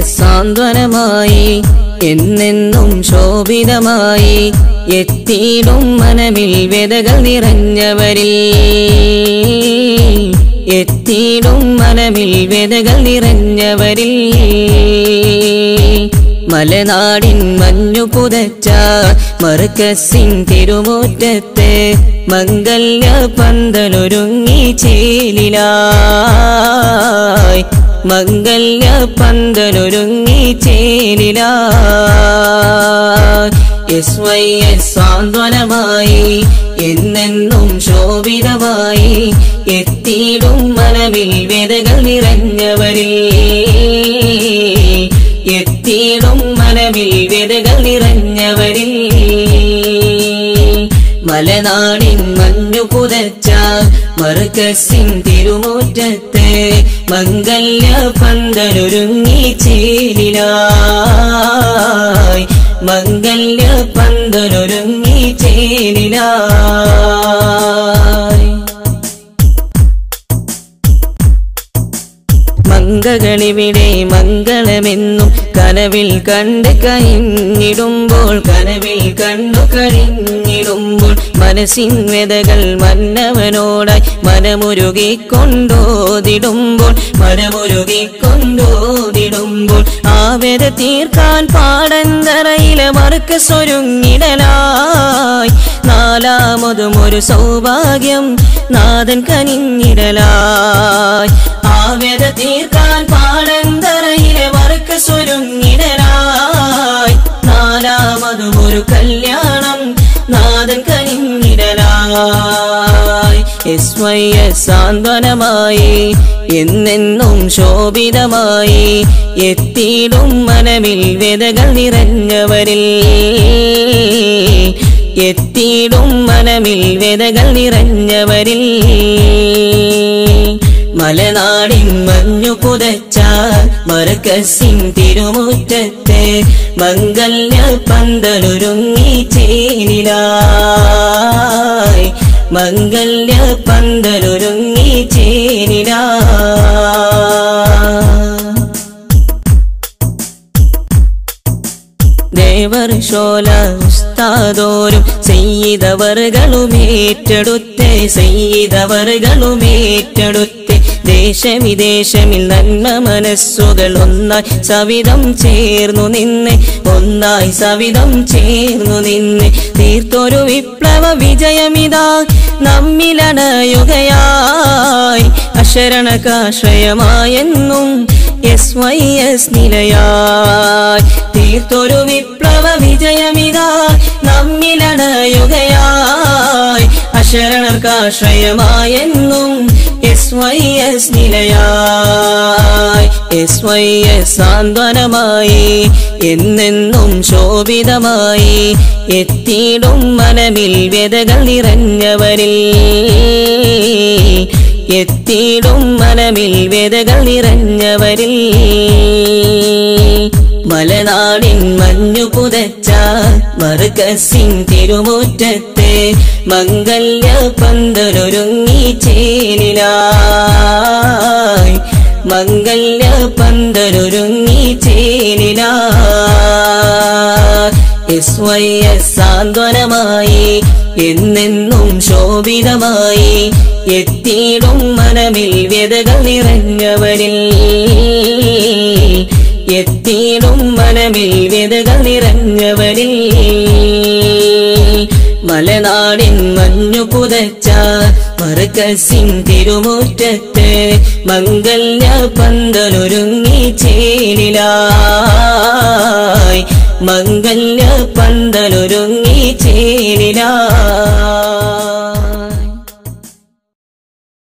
സാന്ത്വനമായി എന്നെന്നും ശോഭിതമായി എത്തിയിടും മനമിൽ വ്യതകൾ നിറഞ്ഞവരിൽ. എത്തിയിടും മനമിൽ വ്യതകൾ നിറഞ്ഞവരിൽ. മലനാടിൻ മഞ്ഞു പുതച്ച മറുക്കസിൻ തിരുമുറ്റത്തെ മംഗല്യ പന്തലൊരുങ്ങി ചേലിലായി മംഗല്യ പന്തലൊരുങ്ങി ചേരില. എസ് വൈ എസ് സാന്ത്വനമായി എന്നെന്നും ശോഭിതമായി എത്തിയിടും മനവിൽ വേദകൾ നിറഞ്ഞവരിൽ. എത്തിയിടും മനവിൽ വേദകൾ നിറഞ്ഞവരിൽ. മലനാടിൻ പുതച്ച മറുക്കസിൻ തിരുമുറ്റത്തെ മംഗല്യ പന്തലൊരുങ്ങി ചേരിലായി. മംഗല്യ പന്തലൊരുങ്ങി ചേലിലായി മംഗകളിവിടെ മംഗളമെന്നും കനവിൽ കണ്ട് കഴിഞ്ഞിടുമ്പോൾ കനവിൽ കണ്ടു കഴിഞ്ഞിടുമ്പോൾ മനസ്സിൻ വ്യതകൾ മന്നവനോടായി മനമുരുകിക്കൊണ്ടോതിടുമ്പോൾ മനമുരുകിക്കൊണ്ടോതിടുമ്പോൾ വ്യത തീർക്കാൻ പാടന്തറയിലെ മറുക്ക് സ്വരുങ്ങിടലായി. നാലാമതും ഒരു സൗഭാഗ്യം നാഥൻ കനിഞ്ഞിടലായി. ആവ്യത തീർക്കാൻ പാടന്തറയിലെ വർക്ക് സ്വരുങ്ങിടലായി നാലാമതും ഒരു കല്യാണം നാഥൻ കനിഞ്ഞിടലായി. എസ് വൈ എസ് സാന്ത്വനമായി എന്നെന്നും ശോഭിതമായി എത്തിയിടും മനമിൽ വേദകൾ നിറഞ്ഞവരിൽ. എത്തിയിടും മനമിൽ വേദകൾ നിറഞ്ഞവരിൽ. മലനാടിൻ മഞ്ഞു പുതച്ച മറക്കസിൻ തിരുമുറ്റത്തെ മംഗല്യ പന്തലൊരുങ്ങി ചേനിലായി മംഗല്യ പന്തലൊരുങ്ങി ചേനിലായി ദേവർഷോല ഉസ്താദോരും ചെയ്തവറുകളുമേറ്റെടുത്ത് ചെയ്തവറുകളുമേറ്റെടുത്ത് ദേശവിദേശമിൽ നന്മ മനസ്സുകൾ ഒന്നായി സവിധം ചേർന്നു നിന്നെ ഒന്നായി സവിധം ചേർന്നു നിന്നെ. തീർത്തൊരു വിപ്ലവ വിജയമിതാ നമ്മിലണയുകയായി. അശരണകാശ്രയമായെന്നും എസ് വൈ എസ് നിലയായി. തീർത്തൊരു വിപ്ലവ വിജയമിതാ നമ്മിലണയുകയായി. അശരണർക്കാശ്രയമായെന്നും എസ് നിലയായി. എസ് സാന്ത്വനമായി. എന്നെന്നും ശോഭിതമായി. എത്തിയിടും മനമിൽ വ്യതകൾ നിറഞ്ഞവരിൽ. എത്തിയിടും മനമിൽ വ്യതകൾ നിറഞ്ഞവരിൽ. മലനാടിൻ മഞ്ഞു പുതച്ച മറുകസിൻ തിരുമുറ്റത്തെ മംഗല്യ പന്തലൊരുങ്ങി ചേനില മംഗല്യ പന്തലൊരുങ്ങി ചേനില എസ് വൈ സാന്ത്വനമായി എന്നെന്നും ശോഭിതമായി എത്തിയിടും മനമിൽ വ്യതകൾ നിറഞ്ഞവരിൽ എത്തിയിടും മനമിൽ വ്യതകൾ നിറഞ്ഞവരിൽ മലനാടിൻ മഞ്ഞു പുതച്ച മറുകസിൻ തിരുമുറ്റത്ത് മംഗല്യ പന്തലൊരുങ്ങി ചേലിലായി മംഗല്യ പന്തലൊരുങ്ങി ചേലിലായി